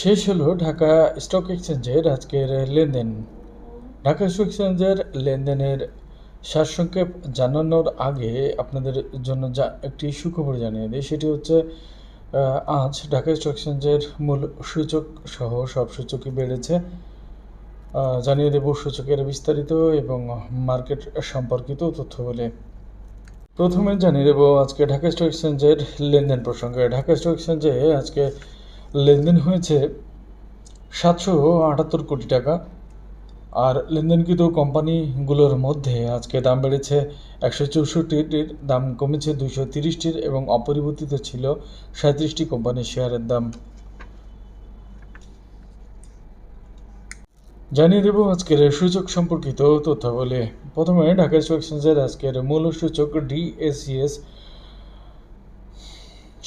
শেষ হলো ঢাকা স্টক এক্সচেঞ্জের আজকের লেনদেন। ঢাকা স্টক এক্সচেঞ্জের লেনদেনের সারসংক্ষেপ জানানোর আগে আপনাদের জন্য যা একটি সুখবর জানিয়ে দিই। সেটি হচ্ছে আজ ঢাকা স্টক এক্সচেঞ্জের মূল সূচক সহ সব সূচকই বেড়েছে। জানিয়ে দেব সূচকের বিস্তারিত এবং মার্কেট সম্পর্কিত তথ্য বলে। প্রথমে জানিয়ে দেবো আজকে ঢাকা স্টক এক্সচেঞ্জের লেনদেন প্রসঙ্গে। ঢাকা স্টক এক্সচেঞ্জে আজকে লেনদেন হয়েছে সাতশো আটাত্তর কোটি টাকা। আর লেনদেনকৃত কোম্পানিগুলোর মধ্যে আজকে দাম বেড়েছে একশো চৌষট্টিটির, দাম কমেছে দুশো তিরিশটির এবং অপরিবর্তিত ছিল সাঁত্রিশটি কোম্পানির শেয়ারের দাম। জানিয়ে দেব আজকের সূচক সম্পর্কিত তথ্যাবলী। প্রথমে ঢাকা স্টক এক্সচেঞ্জের আজকের মূল সূচক ডিএসিএস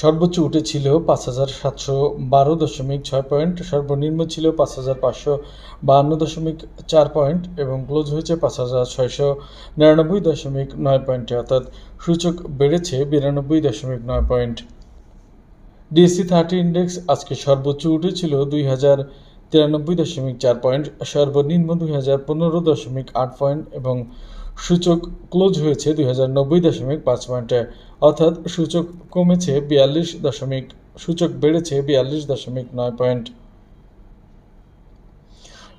সর্বোচ্চ উঠেছিল পাঁচ হাজার সাতশো বারো দশমিক ছয় পয়েন্ট, সর্বনিম্ন ছিল পাঁচ হাজার পাঁচশো বাহান্ন দশমিক চার পয়েন্ট এবং ক্লোজ হয়েছে পাঁচ হাজার ছয়শো নিরানব্বই দশমিক নয় পয়েন্টে। অর্থাৎ সূচক বেড়েছে বিরানব্বই দশমিক নয় পয়েন্ট। ডিএসসি থার্টি ইন্ডেক্স আজকে সর্বোচ্চ উঠেছিল দুই হাজার তিরানব্বই দশমিক চার পয়েন্ট, সর্বনিম্ন দুই হাজার পনেরো দশমিক আট পয়েন্ট এবং সূচক ক্লোজ হয়েছে দুই হাজার নব্বই দশমিক পাঁচ পয়েন্টে। অর্থাৎ সূচক কমেছে বিয়াল্লিশ দশমিক, সূচক বেড়েছে বিয়াল্লিশ দশমিক নয় পয়েন্ট।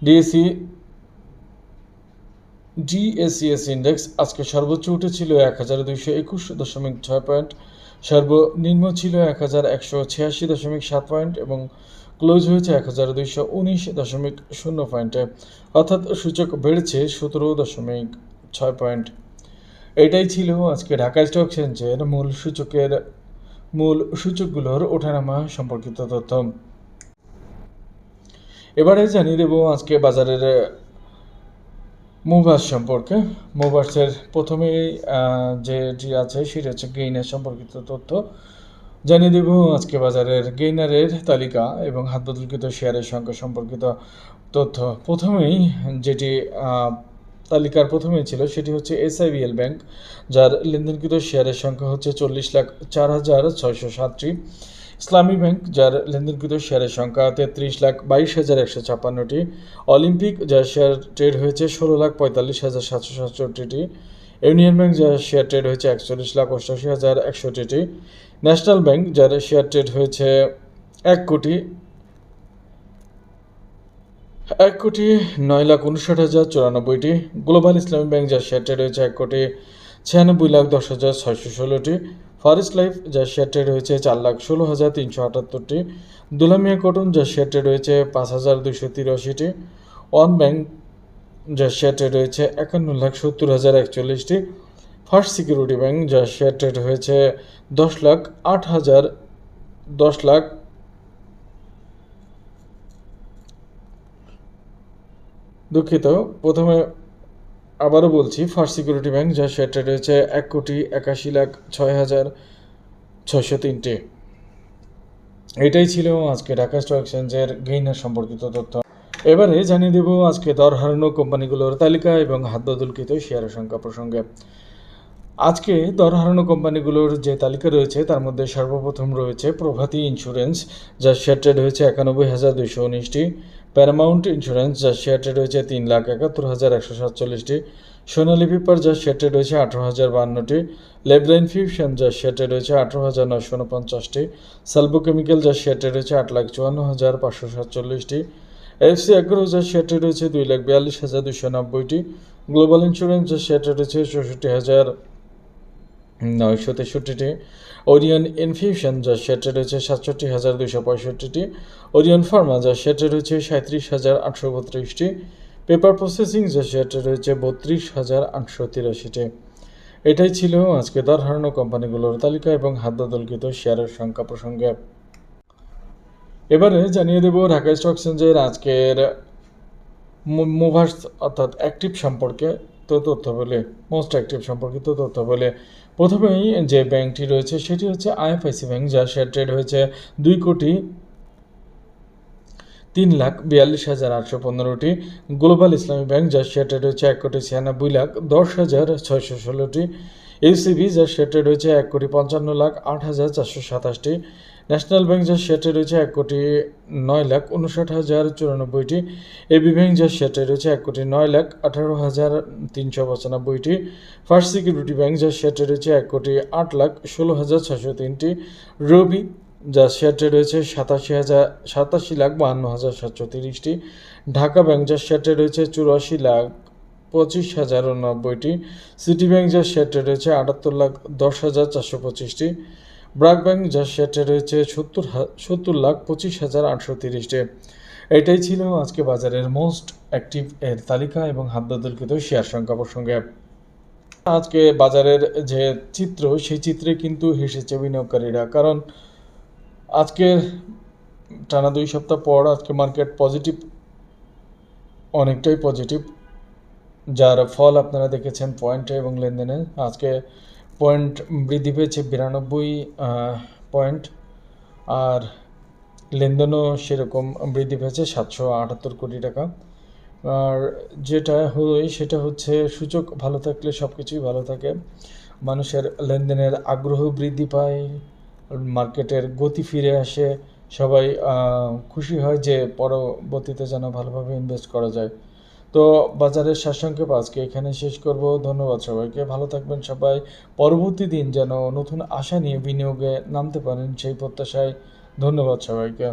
ডিএসসি জিএসিএস ইন্ডেক্স আজকে সর্বোচ্চ উঠেছিল এক হাজার দুইশো একুশ দশমিক ছয় পয়েন্ট। সর্বনিম্ন ছিল এক হাজার একশো ছিয়াশি দশমিক সাত পয়েন্ট এবং ক্লোজ হয়েছে এক হাজার দুইশো উনিশ দশমিক শূন্য পয়েন্টে। অর্থাৎ সূচক বেড়েছে সতেরো দশমিক ছয় পয়েন্ট। এটাই ছিল আজকে ঢাকা স্টক এক্সচেঞ্জের মূল সূচকের মূল সূচকগুলোর ওঠানামা সম্পর্কিত তথ্য। এবারে জানিয়ে দেবো আজকে বাজারের মুভার্স সম্পর্কে। মুভার্সের প্রথমেই আহ, যেটি আছে সেটি হচ্ছে গেইনার সম্পর্কিত তথ্য। জানিয়ে দেব আজকে বাজারের গেইনারের তালিকা এবং হাত বদলকৃত শেয়ারের সংখ্যা সম্পর্কিত তথ্য। প্রথমেই যেটি তালিকার প্রথমেই ছিল সেটি হচ্ছে এসআইবিএল ব্যাংক, যার লেনদেনকৃত শেয়ারের সংখ্যা হচ্ছে চল্লিশ লাখ চার হাজার ছয়শো সাতটি। ইসলামী ব্যাংক, যার লেনদেনকৃত শেয়ারের সংখ্যা তেত্রিশ লাখ বাইশ হাজার একশো ছাপ্পান্নটি। অলিম্পিক, যার শেয়ার ট্রেড হয়েছে ষোলো লাখ পঁয়তাল্লিশ হাজার সাতশো সাতষট্টিটি। ইউনিয়ন ব্যাংক, যার শেয়ার ট্রেড হয়েছে একচল্লিশ লাখ অষ্টাশি হাজার একষট্টিটি। ন্যাশনাল ব্যাংক, যার শেয়ার ট্রেড হয়েছে এক কোটি এক কোটি নয় লাখ উনষাট হাজার চুরানব্বইটি গ্লোবাল ইসলামী ব্যাংক যার শেয়ার ট্রেড হয়েছে এক কোটি ছিয়ানব্বই লাখ দশ হাজার ছয়শো ষোলোটি। ফরেস্ট লাইফ যার শেয়ার ট্রেড হয়েছে চার লাখ ষোলো হাজার তিনশো আটাত্তরটি। দুলামিয়া কটন যার শেয়ার ট্রেড হয়েছে পাঁচ হাজার দুশো তিরাশিটি। ওয়ান ব্যাংক যার শেয়ার ট্রেড হয়েছে একান্ন লাখ সত্তর হাজার একচল্লিশটি। ফার্স্ট সিকিউরিটি ব্যাংক যার শেয়ার ট্রেড হয়েছে দশ লাখ আট হাজার দশ লাখ দুঃখিত। প্রথমে আবারও বলছি, ফার্স্ট সিকিউরিটি ব্যাংক যার শেয়ারটা রয়েছে এক কোটি একাশি লাখ ছয় হাজার ছয়শো তিনটে। এটাই ছিল আজকে ঢাকা স্টক এক্সচেঞ্জের গেইনার সম্পর্কিত তথ্য। এবারে জানিয়ে দেব আজকে দর হারানো কোম্পানিগুলোর তালিকা এবং হাত বদলকৃত শেয়ারের সংখ্যা প্রসঙ্গে। আজকে দর হারানো কোম্পানিগুলোর যে তালিকা রয়েছে, তার মধ্যে সর্বপ্রথম রয়েছে প্রভাতী ইন্স্যুরেন্স যার শেয়ার ট্রেড হয়েছে একানব্বই হাজার দুইশো উনিশটি। প্যারামাউন্ট ইন্স্যুরেন্স যার শেয়ার ট্রেড হয়েছে তিন লাখ একাত্তর হাজার একশো সাতচল্লিশটি। সোনালী পেপার যার শেয়ার ট্রেড হয়েছে আঠারো হাজার বান্নটি লেবলাইন ফিউশন যার শেয়ার ট্রেড হয়েছে আঠারো হাজার নশো উনপঞ্চাশটি। সালবো কেমিক্যাল যার শেয়ার ট্রেড হয়েছে আট লাখ চুয়ান্ন হাজার পাঁচশো সাতচল্লিশটি। এফসি অ্যাগ্রো যার শেয়ার ট্রেড হয়েছে দুই লাখ বিয়াল্লিশ হাজার দুশো নব্বইটি। গ্লোবাল ইন্স্যুরেন্স যার শেয়ার ট্রেড হয়েছে চৌষট্টি হাজার নয়শো তেষট্টিটি। ওরিয়ন ইনফিউশন যার ট্রেড হয়েছে সাতষট্টি হাজার দুশো পঁয়ষট্টিটি। ওরিয়ন ফার্মা যার ট্রেড হয়েছে সাঁত্রিশ হাজার আটশো বত্রিশটি। পেপার প্রসেসিং যার শেয়ার রয়েছে বত্রিশ হাজার আটশো তিরাশিটি। এটাই ছিল আজকে দর হারানো কোম্পানিগুলোর তালিকা এবং হাত বদলকৃত শেয়ারের সংখ্যা প্রসঙ্গে। এবারে জানিয়ে দেব ঢাকা স্টক এক্সচেঞ্জের আজকের মুভার্স অর্থাৎ অ্যাক্টিভ সম্পর্কে। তথ্য বলে মোস্ট অ্যাক্টিভ সম্পর্কিত তথ্য বলে। প্রথমেই যে ব্যাংকটি রয়েছে সেটি হচ্ছে আইএফআইসি ব্যাংক যার শেয়ার ট্রেড হয়েছে দুই কোটি তিন লাখ বিয়াল্লিশ হাজার আটশো পনেরোটি। গ্লোবাল ইসলামী ব্যাংক যার শেয়ার ট্রেড হয়েছে এক কোটি ছিয়ানব্বই লাখ দশ হাজার ছয়শো ষোলোটি। ইউসিবি যার শেয়ার ট্রেড হয়েছে এক কোটি পঞ্চান্ন লাখ আট হাজার চারশো সাতাশটি। ন্যাশনাল ব্যাংক যার শেয়ারটি রয়েছে, এক কোটি নয় লাখ উনষাট হাজার চুরানব্বইটি। এবি ব্যাংক যার শেয়ারটি রয়েছে, এক কোটি নয় লাখ আঠারো হাজার তিনশো পঁচানব্বইটি। ফার্স্ট সিকিউরিটি ব্যাংক যার শেয়ারটি রয়েছে, এক কোটি আট লাখ ষোলো হাজার ছশো তিনটি। রবি যার শেয়ারটি রয়েছে, সাতাশি হাজার, সাতাশি লাখ বাহান্ন হাজার সাতশো তিরিশটি। ঢাকা ব্যাংক যার শেয়ারটি রয়েছে, চুরাশি লাখ পঁচিশ হাজার উনব্বইটি সিটি ব্যাংক যার শেয়ারটি রয়েছে, আটাত্তর লাখ দশ হাজার চারশো পঁচিশটি। ব্রাক ব্যাংক যার শেয়ারটি রয়েছে সত্তর সত্তর লাখ পঁচিশ হাজার আটশো তিরিশটি। এটাই ছিল আজকে বাজারের মোস্ট অ্যাক্টিভ এর তালিকা এবং হাতদলিখিত শেয়ার সংখ্যা প্রসঙ্গে। আজকে বাজারের যে চিত্র, সেই চিত্রে কিন্তু হেসেছে বিনিয়োগকারীরা, কারণ আজকের টানা দুই সপ্তাহ পর আজকে মার্কেট পজিটিভ, অনেকটাই পজিটিভ, যার ফল আপনারা দেখেছেন পয়েন্টে এবং লেনদেনে। আজকে পয়েন্ট বৃদ্ধি পেয়েছে বিরানব্বই পয়েন্ট। আর লেনদেনও সেরকম বৃদ্ধি পেয়েছে সাতশো আটাত্তর কোটি টাকা। আর যেটা হয় সেটা হচ্ছে সূচক ভালো থাকলে সব কিছুই ভালো থাকে। মানুষের লেনদেনের আগ্রহ বৃদ্ধি পায়, মার্কেটের গতি ফিরে আসে। সবাই খুশি হয় যে পরবর্তীতে যেন ভালোভাবে ইনভেস্ট করা যায়। তো বাজারের সারসংক্ষেপ আজকে এখানে শেষ করব। ধন্যবাদ সবাইকে। ভালো থাকবেন সবাই। পরবর্তী দিন যেন নতুন আশা নিয়ে বিনিয়োগে নামতে পারেন সেই প্রত্যাশায় ধন্যবাদ সবাইকে।